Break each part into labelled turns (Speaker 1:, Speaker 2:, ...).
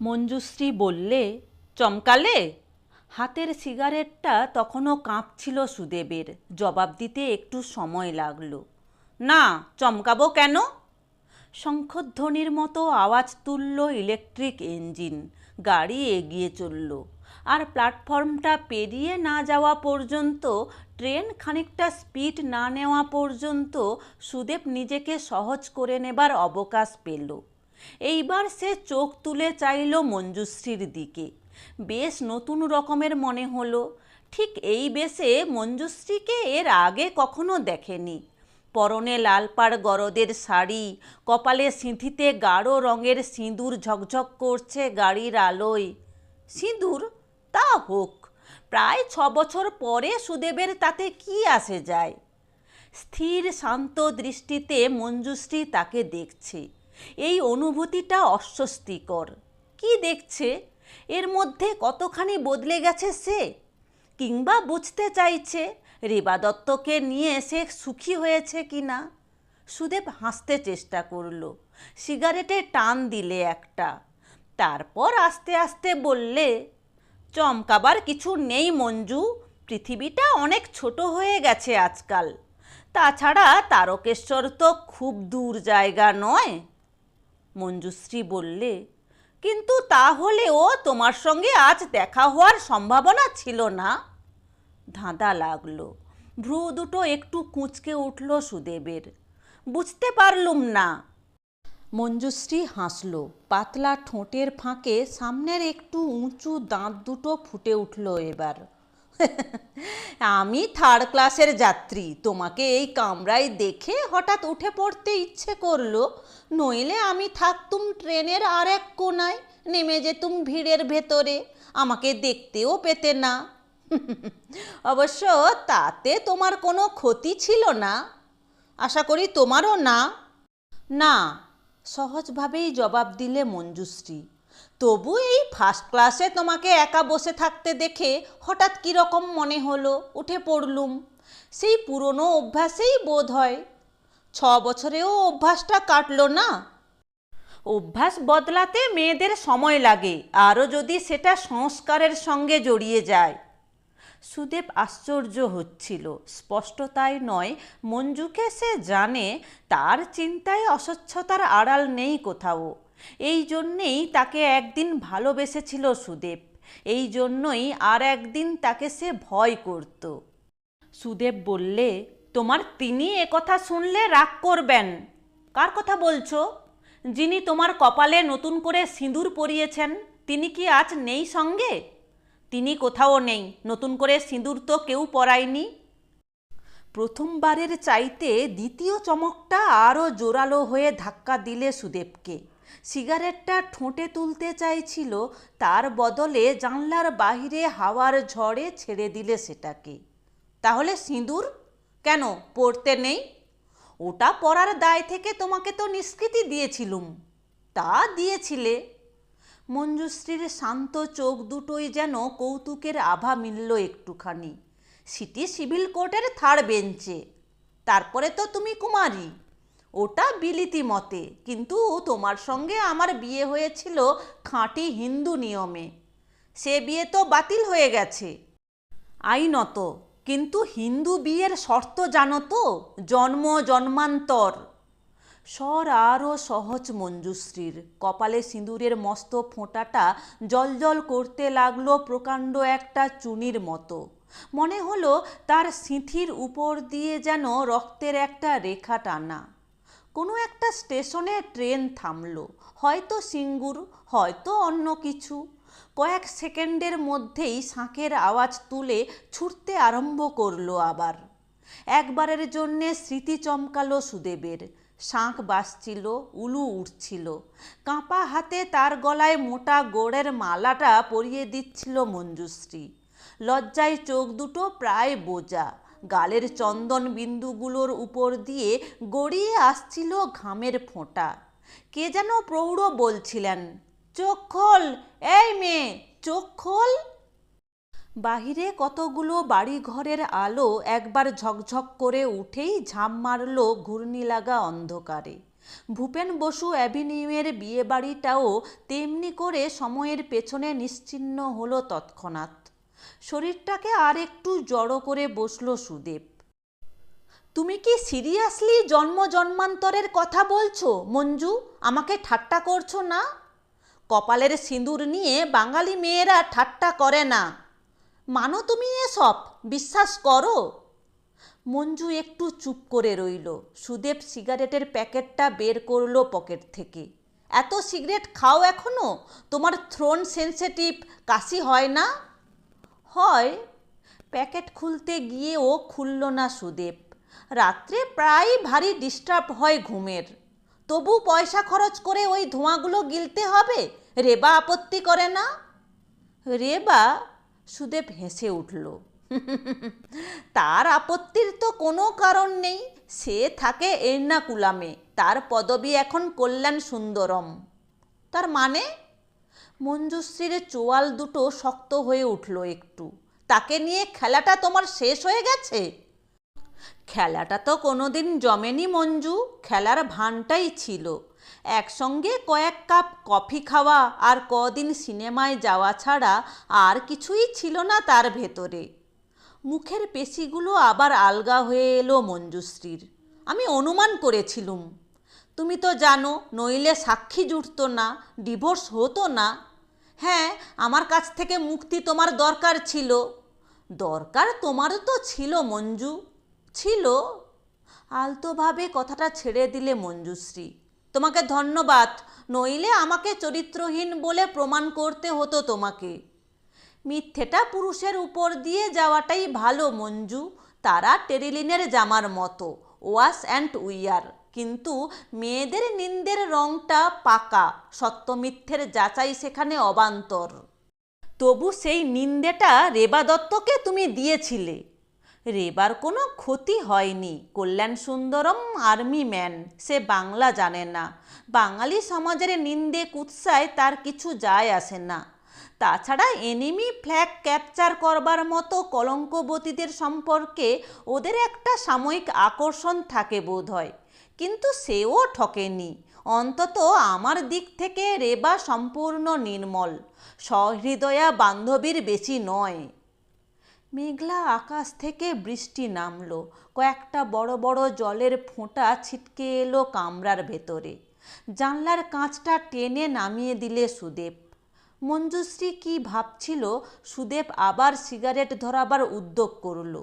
Speaker 1: মঞ্জুশ্রী বললে, চমকালে? হাতের সিগারেটটা তখনও কাঁপছিল সুদেবের। জবাব দিতে একটু সময় লাগল। না, চমকাবো কেন? শঙ্খধ্বনির মতো আওয়াজ তুলল ইলেকট্রিক ইঞ্জিন। গাড়ি এগিয়ে চলল। আর প্ল্যাটফর্মটা পেরিয়ে না যাওয়া পর্যন্ত, ট্রেন খানিকটা স্পিড না নেওয়া পর্যন্ত সুদেব নিজেকে সহজ করে নেবার অবকাশ পেল। এইবার সে চোখ তুলে চাইল মঞ্জুশ্রীর দিকে। বেশ নতুন রকমের মনে হলো। ঠিক এই বেশে মঞ্জুশ্রীকে এর আগে কখনো দেখেনি। পরনে লালপাড় গরদের শাড়ি, কপালে সিঁথিতে গাঢ় রঙের সিঁদুর ঝকঝক করছে গাড়ির আলোয়। সিঁদুর? তা হোক, প্রায় ছ বছর পরে সুদেবের তাতে কি আসে যায়? স্থির শান্ত দৃষ্টিতে মঞ্জুশ্রী তাকে দেখছে। এই অনুভূতিটা অস্বস্তিকর। কি দেখছে? এর মধ্যে কতখানি বদলে গেছে সে? কিংবা বুঝতে চাইছে রেবা দত্তকে নিয়ে সে সুখী হয়েছে কি না সুদেব হাসতে চেষ্টা করল। সিগারেটে টান দিলে একটা। তারপর আস্তে আস্তে বললে, চমকাবার কিছু নেই মঞ্জু, পৃথিবীটা অনেক ছোট হয়ে গেছে আজকাল। তাছাড়া তারকেশ্বর তো খুব দূর জায়গা নয়। মঞ্জুশ্রী বললে, কিন্তু তাহলেও তোমার সঙ্গে আজ দেখা হওয়ার সম্ভাবনা ছিল না? ধাঁধা লাগল। ভ্রু দুটো একটু কুঁচকে উঠল সুদেবের। বুঝতে পারলুম না। মঞ্জুশ্রী হাসল। পাতলা ঠোঁটের ফাঁকে সামনের একটু উঁচু দাঁত দুটো ফুটে উঠল এবার। আমি থার্ড ক্লাসের যাত্রী। তোমাকে এই কামরায় দেখে হঠাৎ উঠে পড়তে ইচ্ছে করল। নইলে আমি থাকতুম ট্রেনের আর এক কোনায় নেমে যেতুম ভিড়ের ভেতরে। আমাকে দেখতেও পেতে না। অবশ্য তাতে তোমার কোনো ক্ষতি ছিল না। আশা করি তোমারও না। না, সহজভাবেই জবাব দিলে মঞ্জুশ্রী। তবু এই ফার্স্ট ক্লাসে তোমাকে একা বসে থাকতে দেখে হঠাৎ কীরকম মনে হলো? উঠে পড়লুম। সেই পুরনো অভ্যাসেই বোধ হয়। ছ বছরেও অভ্যাসটা কাটলো না? অভ্যাস বদলাতে মেয়েদের সময় লাগে, আরও যদি সেটা সংস্কারের সঙ্গে জড়িয়ে যায়। সুদেব আশ্চর্য হচ্ছিল। স্পষ্টতাই নয়, মঞ্জুকে সে জানে, তার চিন্তায় অস্বচ্ছতার আড়াল নেই কোথাও। এই জন্যেই তাকে একদিন ভালোবেসেছিল সুদেব। এই জন্যই আর একদিন তাকে সে ভয় করত। সুদেব বললে, তোমার তিনি একথা শুনলে রাগ করবেন। কার কথা বলছো? যিনি তোমার কপালে নতুন করে সিঁদুর পরিয়েছেন, তিনি কি আজ নেই সঙ্গে? তিনি কোথাও নেই, নতুন করে সিঁদুর তো কেউ পরায়নি। প্রথমবারের চাইতে দ্বিতীয় চমকটা আরও জোরালো হয়ে ধাক্কা দিলে সুদেবকে। সিগারেটটা ঠোঁটে তুলতে চাইছিল, তার বদলে জানলার বাহিরে হাওয়ার ঝড়ে ছেড়ে দিলে সেটাকে। তাহলে সিঁদুর? কেন পড়তে নেই? ওটা পরার দায় থেকে তোমাকে তো নিষ্কৃতি দিয়েছিলুম। তা দিয়েছিলে। মঞ্জুশ্রীর শান্ত চোখ দুটোই যেন কৌতুকের আভা মিলল একটুখানি। সিটি সিভিল কোর্টের থার্ড বেঞ্চে। তারপরে তো তুমি কুমারী। ওটা বিলিতি মতে। কিন্তু তোমার সঙ্গে আমার বিয়ে হয়েছিল খাঁটি হিন্দু নিয়মে। সে বিয়ে তো বাতিল হয়ে গেছে। আইনত। কিন্তু হিন্দু বিয়ের শর্ত জানো তো? জন্ম জন্মান্তর। স্বর আরও সহজ মঞ্জুশ্রীর। কপালে সিঁদুরের মস্ত ফোঁটাটা জলজল করতে লাগল প্রকাণ্ড একটা চুনির মতো। মনে হলো তার সিঁথির উপর দিয়ে যেন রক্তের একটা রেখা টানা। কোনো একটা স্টেশনে ট্রেন থামলো। হয়তো সিঙ্গুর, হয়তো অন্য কিছু। কয়েক সেকেন্ডের মধ্যেই শাঁখের আওয়াজ তুলে ছুটতে আরম্ভ করল আবার। একবারের জন্যে স্মৃতি চমকালো সুদেবের। শাঁখ বাজছিল, উলু উঠছিল। কাঁপা হাতে তার গলায় মোটা গোড়ের মালাটা পরিয়ে দিচ্ছিল মঞ্জুশ্রী। লজ্জায় চোখ দুটো প্রায় বোজা। গালের চন্দন বিন্দুগুলোর উপর দিয়ে গড়িয়ে আসছিল ঘামের ফোঁটা। কে যেন প্রৌঢ় বলছিলেন, চোখ খোল, এই মেয়ে, চোখ খোল। বাহিরে কতগুলো বাড়িঘরের আলো একবার ঝকঝক করে উঠেই ঝাঁপ মারল ঘূর্ণি লাগা অন্ধকারে। ভূপেন বসু অ্যাভিনিউয়ের বিয়েবাড়িটাও তেমনি করে সময়ের পেছনে নিশ্চিহ্ন হলো তৎক্ষণাৎ। শরীরটাকে আর একটু জড়ো করে বসল সুদেব তুমি কি সিরিয়াসলি জন্ম জন্মান্তরের কথা বলছো, মঞ্জু? আমাকে ঠাট্টা করছ না? কপালের সিঁদুর নিয়ে বাঙালি মেয়েরা ঠাট্টা করে না। মানো তুমি এসব, বিশ্বাস করো? মঞ্জু একটু চুপ করে রইল। সুদেব সিগারেটের প্যাকেটটা বের করল পকেট থেকে। এত সিগারেট খাও এখনও? তোমার থ্রোন সেন্সিটিভ কাশি হয় না? হয়, প্যাকেট খুলতে গিয়েও খুলল না সুদেব রাত্রে প্রায় ভারী ডিস্টার্ব হয় ঘুমের। তবু পয়সা খরচ করে ওই ধোঁয়াগুলো গিলতে হবে? রেবা আপত্তি করে না? রেবা সুদেব হেসে উঠল। তার আপত্তির তো কোনো কারণ নেই। সে থাকে এর্নাকুলামে। তার পদবি এখন কল্যাণ সুন্দরম তার মানে? মঞ্জুশ্রীর চোয়াল দুটো শক্ত হয়ে উঠল একটু। তাকে নিয়ে খেলাটা তোমার শেষ হয়ে গেছে? খেলাটা তো কোনোদিন জমেনি মঞ্জু, খেলার ভানটাই ছিল। একসঙ্গে কয়েক কাপ কফি খাওয়া আর কদিন সিনেমায় যাওয়া ছাড়া আর কিছুই ছিল না তার ভেতরে। মুখের পেশিগুলো আবার আলগা হয়ে এলো মঞ্জুশ্রীর। আমি অনুমান করেছিলুম তুমি তো জানো, নইলে সাক্ষী জুটতো না, ডিভোর্স হতো না। হ্যাঁ আমার কাছ থেকে মুক্তি তোমার দরকার ছিল। দরকার তোমারও তো ছিল, মঞ্জু। ছিল। আলতোভাবে কথাটা ছেড়ে দিলে মঞ্জুশ্রী। তোমাকে ধন্যবাদ, নইলে আমাকে চরিত্রহীন বলে প্রমাণ করতে হতো তোমাকে। মিথ্যেটা পুরুষের উপর দিয়ে যাওয়াটাই ভালো, মঞ্জু। তারা টেরিলিনের জামার মতো। Wash and wear. কিন্তু মেয়েদের নিন্দের রংটা পাকা, সত্য মিথ্যের যাচাই সেখানে অবান্তর। তবু সেই নিন্দেটা রেবা দত্তকে তুমি দিয়েছিলে। রেবার কোনো ক্ষতি হয়নি। কল্যাণ সুন্দরম আর্মি ম্যান, সে বাংলা জানে না। বাঙালি সমাজের নিন্দে কুৎসায় তার কিছু যায় আসে না। তাছাড়া এনিমি ফ্ল্যাগ ক্যাপচার করবার মতো কলঙ্কবতীদের সম্পর্কে ওদের একটা সাময়িক আকর্ষণ থাকে বোধ হয় কিন্তু সেও ঠকেনি। অন্তত আমার দিক থেকে রেবা সম্পূর্ণ নির্মল, সহৃদয়া বান্ধবীর বেশি নয়। মেঘলা আকাশ থেকে বৃষ্টি নামলো, কয়েকটা বড় বড় জলের ফোঁটা ছিটকে এলো কামরার ভেতরে। জানলার কাঁচটা টেনে নামিয়ে দিলে সুদেব। মঞ্জুশ্রী কি ভাবছিল, সুদেব আবার সিগারেট ধরাবার উদ্যোগ করল।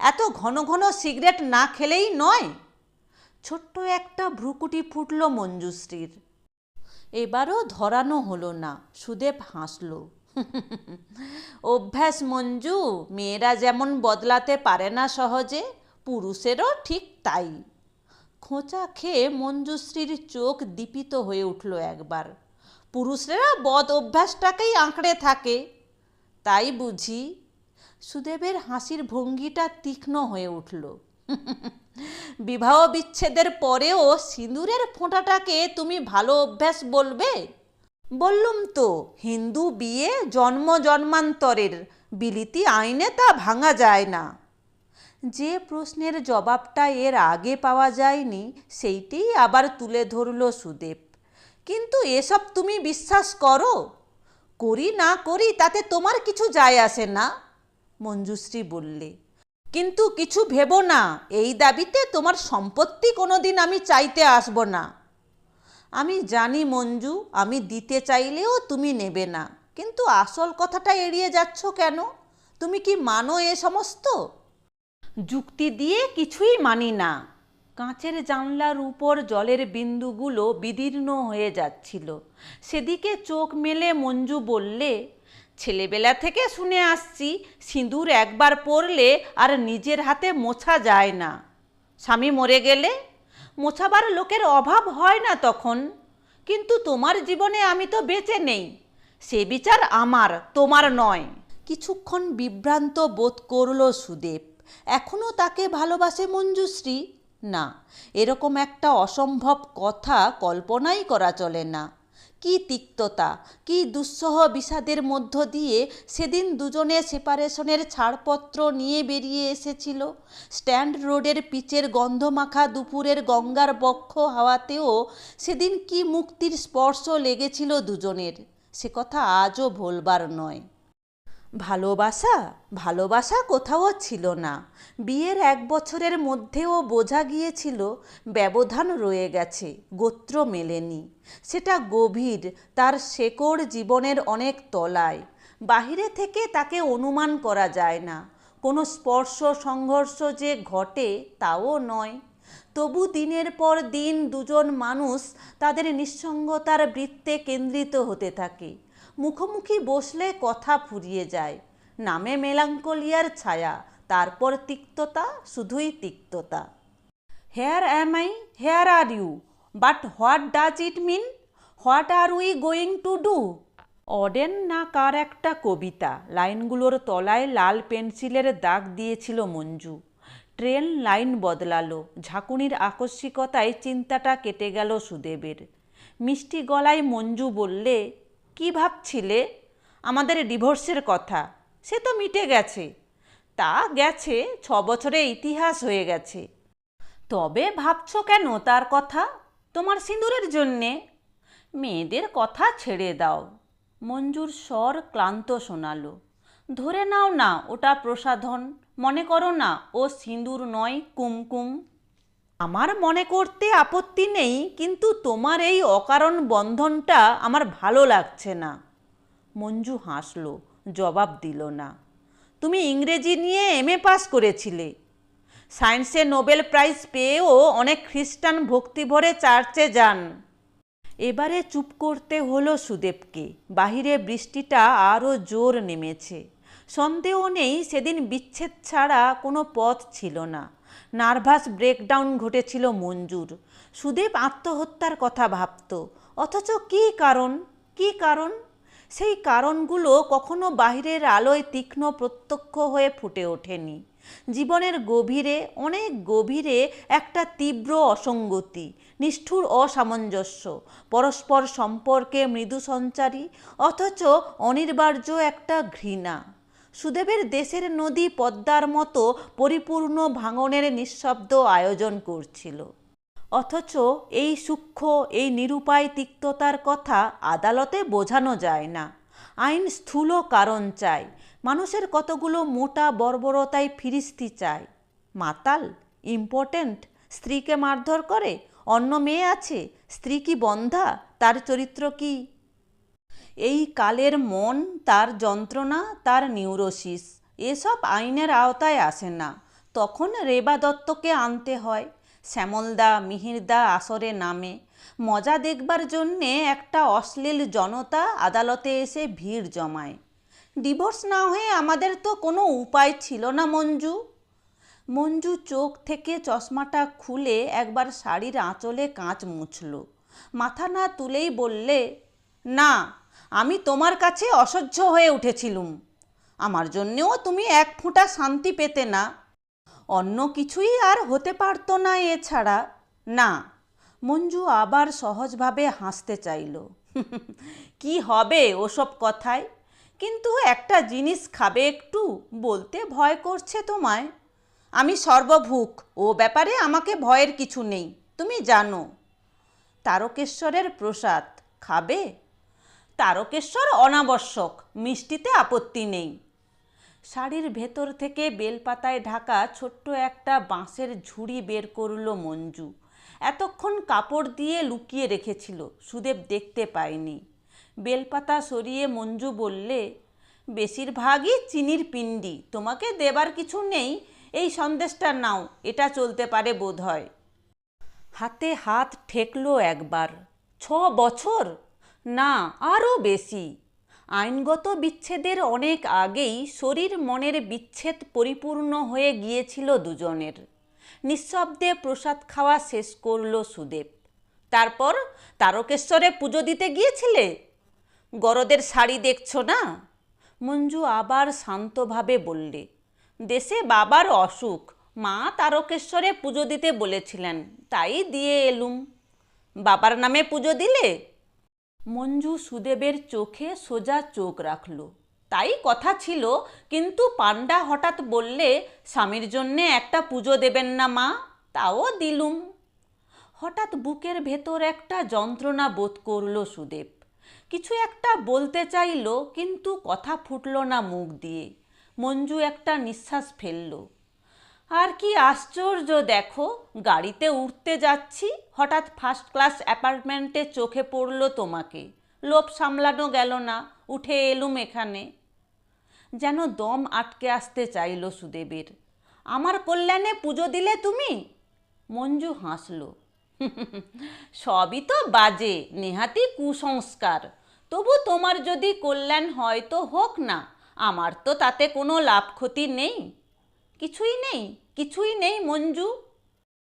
Speaker 1: এত ঘন ঘন সিগারেট না খেলেই নয়? ছোট্ট একটা ভ্রুকুটি ফুটল মঞ্জুশ্রীর। এবারও ধরানো হলো না, সুদেব হাসল। অভ্যাস মঞ্জু, মেয়েরা যেমন বদলাতে পারে না সহজে, পুরুষেরও ঠিক তাই। খোঁচা খেয়ে মঞ্জুশ্রীর চোখ দীপিত হয়ে উঠল একবার। পুরুষরা বদ অভ্যাসটাকেই আঁকড়ে থাকে। তাই বুঝি? সুদেবের হাসির ভঙ্গিটা তীক্ষ্ণ হয়ে উঠল। বিবাহ বিচ্ছেদের পরেও সিঁদুরের ফোঁটাটাকে তুমি ভালো অভ্যাস বলবে? বললুম তো, হিন্দু বিয়ে জন্ম জন্মান্তরের, বিলিতি আইনে তা ভাঙা যায় না। যে প্রশ্নের জবাবটা এর আগে পাওয়া যায়নি, সেইটিই আবার তুলে ধরল সুদেব। কিন্তু এসব তুমি বিশ্বাস করো? করি না করি তাতে তোমার কিছু যায় আসে না? মঞ্জুশ্রী বললে কিন্তু কিছু ভেবো না। এই দাবিতে তোমার সম্পত্তি কোনোদিন আমি চাইতে আসব না। আমি জানি মঞ্জু, আমি দিতে চাইলেও তুমি নেবে না। কিন্তু আসল কথাটা এড়িয়ে যাচ্ছ কেন? তুমি কি মানো এ সমস্ত? যুক্তি দিয়ে কিছুই মানি না। কাঁচের জানলার উপর জলের বিন্দুগুলো বিদীর্ণ হয়ে যাচ্ছিল। সেদিকে চোখ মেলে মঞ্জু বললে ছেলেবেলা থেকে শুনে আসছি, সিঁদুর একবার পরলে আর নিজের হাতে মোছা যায় না। স্বামী মরে গেলে? মোছাবার লোকের অভাব হয় না তখন। কিন্তু তোমার জীবনে আমি তো বেঁচে নেই। সে বিচার আমার, তোমার নয়। কিছুক্ষণ বিভ্রান্ত বোধ করল সুদেব। এখনও তাকে ভালোবাসে মঞ্জুশ্রী? না। এরকম একটা অসম্ভব কথা কল্পনাই করা চলে না। কি তিক্ততা, কি দুঃসহ বিষাদের মধ্য দিয়ে সেদিন দুজনে সেপারেশনের ছাড়পত্র নিয়ে বেরিয়ে এসেছিল। স্ট্যান্ড রোডের পিচের গন্ধমাখা দুপুরের গঙ্গার বক্ষ হাওয়াতেও সেদিন কি মুক্তির স্পর্শ লেগেছিল দুজনের। সে কথা আজও ভোলবার নয়। ভালোবাসা ভালোবাসা কোথাও ছিল না। বিয়ের এক বছরের মধ্যেও বোঝা গিয়েছিল, ব্যবধান রয়ে গেছে, গোত্র মেলেনি। সেটা গভীর, তার শেকড় জীবনের অনেক তলায়। বাহিরে থেকে তাকে অনুমান করা যায় না। কোনো স্পর্শ, সংঘর্ষ যে ঘটে তাও নয়। তবু দিনের পর দিন দুজন মানুষ তাদের নিঃসঙ্গতার বৃত্তে কেন্দ্রিত হতে থাকে। মুখোমুখি বসলে কথা ফুরিয়ে যায়। নামে মেলাঙ্কলিয়ার ছায়া, তারপর তিক্ততা, শুধুই তিক্ততা। Here am I here are you but what does it mean what are we going to do Auden না কার একটা কবিতা, লাইনগুলোর তলায় লাল পেন্সিলের দাগ দিয়েছিল মঞ্জু। ট্রেন লাইন বদলালো, ঝাঁকুনির আকস্মিকতায় চিন্তাটা কেটে গেল সুদেবের। মিষ্টি গলায় মঞ্জু বললে কি ভাবছিলে? আমাদের ডিভোর্সের কথা। সে তো মিটে গেছে। তা গেছে, ছ বছরে ইতিহাস হয়ে গেছে। তবে ভাবছ কেন তার কথা? তোমার সিঁদুরের জন্যে। মেয়েদের কথা ছেড়ে দাও। মঞ্জুর স্বর ক্লান্ত শোনালো। ধরে নাও না ওটা প্রসাধন। মনে করো না ও সিঁদুর নয়, কুমকুম। আমার মনে করতে আপত্তি নেই, কিন্তু তোমার এই অকারণ বন্ধনটা আমার ভালো লাগছে না। মঞ্জু হাসলো, জবাব দিল না। তুমি ইংরেজি নিয়ে এম এ পাস করেছিলে। সায়েন্সে নোবেল প্রাইজ পেয়েও অনেক খ্রিস্টান ভক্তিভরে চার্চে যান। এবারে চুপ করতে হলো সুদেবকে। বাহিরে বৃষ্টিটা আরও জোর নেমেছে। সন্দেহ নেই, সেদিন বিচ্ছেদ ছাড়া কোনো পথ ছিল না। নার্ভাস ব্রেকডাউন ঘটেছিল মঞ্জুর। সুদেব আত্মহত্যার কথা ভাবত। অথচ কী কারণ? কী কারণ? সেই কারণগুলো কখনো বাহিরের আলোয় তীক্ষ্ণ প্রত্যক্ষ হয়ে ফুটে ওঠেনি। জীবনের গভীরে, অনেক গভীরে একটা তীব্র অসঙ্গতি, নিষ্ঠুর অসামঞ্জস্য, পরস্পর সম্পর্কে মৃদু সঞ্চারী, অথচ অনিবার্য একটা ঘৃণা। সুদেবের দেশের নদী পদ্মার মতো পরিপূর্ণ ভাঙনের নিঃশব্দ আয়োজন করছিল। অথচ এই সূক্ষ্ম, এই নিরুপায় তিক্ততার কথা আদালতে বোঝানো যায় না। আইন স্থূল কারণ চায় মানুষের কতগুলো মোটা বর্বরতায় ফিরিস্তি চায় মাতাল, ইম্পর্টেন্ট, স্ত্রীকে মারধর করে, অন্য মেয়ে আছে, স্ত্রী কি বন্ধা, তার চরিত্র কি? এই কালের মন, তার যন্ত্রণা, তার নিউরোসিস, এসব আইনের আওতায় আসে না। তখন রেবা দত্তকে আনতে হয়। শ্যামলদা, মিহিরদা আসরে নামে। মজা দেখবার জন্যে একটা অশ্লীল জনতা আদালতে এসে ভিড় জমায়। ডিভোর্স না হয়ে আমাদের তো কোনো উপায় ছিল না, মঞ্জু। মঞ্জু চোখ থেকে চশমাটা খুলে একবার শাড়ির আঁচলে কাঁচ মুছল। মাথা না তুলেই বললে, না আমি তোমার কাছে অসহ্য হয়ে উঠেছিলুম। আমার জন্যেও তুমি এক ফোঁটা শান্তি পেতে না। অন্য কিছুই আর হতে পারতো না এছাড়া না, মঞ্জু আবার সহজভাবে হাসতে চাইল। কি হবে ওসব কথায়? কিন্তু একটা জিনিস খাবে একটু, বলতে ভয় করছে তোমায়। আমি সর্বভূক, ও ব্যাপারে আমাকে ভয়ের কিছু নেই, তুমি জানো। তারকেশ্বরের প্রসাদ, খাবে? তারকেশ্বর অনাবশ্যক, মিষ্টিতে আপত্তি নেই। শাড়ির ভেতর থেকে বেলপাতায় ঢাকা ছোট্ট একটা বাঁশের ঝুড়ি বের করল মঞ্জু। এতক্ষণ কাপড় দিয়ে লুকিয়ে রেখেছিল, সুদেব দেখতে পায়নি। বেলপাতা সরিয়ে মঞ্জু বললে, বেশিরভাগই চিনির পিণ্ডি, তোমাকে দেবার কিছু নেই, এই সন্দেশটা নাও, এটা চলতে পারে বোধ হয় হাতে হাত ঠেকলো একবার। ছ বছর? না, আরও বেশি। আইনগত বিচ্ছেদের অনেক আগেই শরীর মনের বিচ্ছেদ পরিপূর্ণ হয়ে গিয়েছিল দুজনের। নিঃশব্দে প্রসাদ খাওয়া শেষ করল সুদেব। তারপর তারকেশ্বরে পুজো দিতে গিয়েছিলে? গরদের শাড়ি দেখছ না? মঞ্জু আবার শান্তভাবে বললে, দেশে বাবার অসুখ। মা তারকেশ্বরে পুজো দিতে বলেছিলেন, তাই দিয়ে এলুম। বাবার নামে পুজো দিলে? মঞ্জু সুদেবের চোখে সোজা চোখ রাখল। তাই কথা ছিল, কিন্তু পান্ডা হঠাৎ বললে, স্বামীর জন্যে একটা পুজো দেবেন না মা, তাও দিলুম। হঠাৎ বুকের ভেতর একটা যন্ত্রণা বোধ করল সুদেব। কিছু একটা বলতে চাইল, কিন্তু কথা ফুটল না মুখ দিয়ে। মঞ্জু একটা নিঃশ্বাস ফেলল। আর কি আশ্চর্য দেখো, গাড়িতে উঠতে যাচ্ছি, হঠাৎ ফার্স্ট ক্লাস অ্যাপার্টমেন্টে চোখে পড়ল তোমাকে। লোভ সামলানো গেল না, উঠে এলুম এখানে। যেন দম আটকে আসতে চাইল সুদেবের। আমার কল্যাণে পুজো দিলে তুমি? মঞ্জু হাসল। সবই তো বাজে, নেহাতি কুসংস্কার। তবু তোমার যদি কল্যাণ হয় তো হোক না, আমার তো তাতে কোনো লাভ ক্ষতি নেই। কিছুই নেই কিছুই নেই মঞ্জু।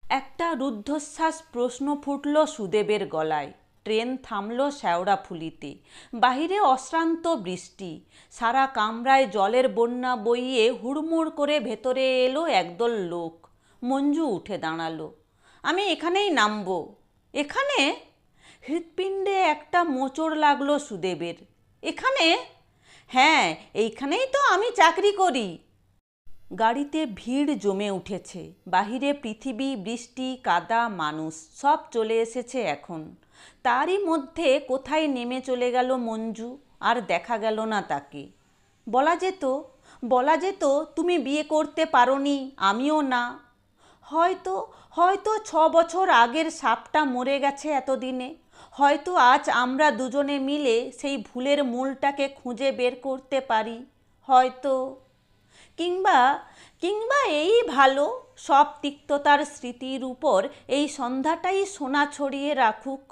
Speaker 1: একটা রুদ্ধশ্বাস প্রশ্ন ফুটল সুদেবের গলায়। ট্রেন থামল শ্যাওড়াফুলিতে বাহিরে অশ্রান্ত বৃষ্টি। সারা কামরায় জলের বন্যা বইয়ে হুড়মুড় করে ভেতরে এলো একদল লোক। মঞ্জু উঠে দাঁড়াল। আমি এখানেই নামবো। এখানে? হৃৎপিণ্ডে একটা মোচড় লাগল সুদেবের। এখানে? হ্যাঁ এইখানেই তো আমি চাকরি করি। গাড়িতে ভিড় জমে উঠেছে। বাহিরে পৃথিবী, বৃষ্টি, কাদা, মানুষ, সব চলে এসেছে এখন। তারই মধ্যে কোথায় নেমে চলে গেল মঞ্জু? আর দেখা গেল না তাকে। বলা যেত বলা যেত, তুমি বিয়ে করতে পারোনি, আমিও না। হয়তো হয়তো ছ বছর আগের সাপটা মরে গেছে এতদিনে। হয়তো আজ আমরা দুজনে মিলে সেই ভুলের মূলটাকে খুঁজে বের করতে পারি। হয়তো কিংবা কিংবা এই ভালো সব তিক্ততার স্মৃতির উপর এই সন্ধ্যাটাই সোনা ছড়িয়ে রাখুক।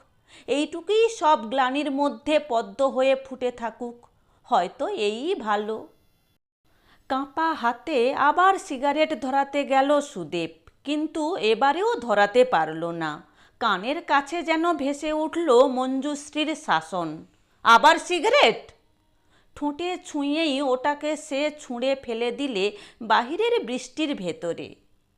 Speaker 1: এইটুকুই সব গ্লানির মধ্যে পদ্ম হয়ে ফুটে থাকুক। হয়তো এই ভালো। কাঁপা হাতে আবার সিগারেট ধরাতে গেল সুদেব কিন্তু এবারেও ধরাতে পারল না। কানের কাছে যেন ভেসে উঠল মঞ্জুশ্রীর শাসন। আবার সিগারেট? ঠোঁটে ছুঁয়েই ওটাকে সে ছুঁড়ে ফেলে দিলে বাহিরের বৃষ্টির ভেতরে।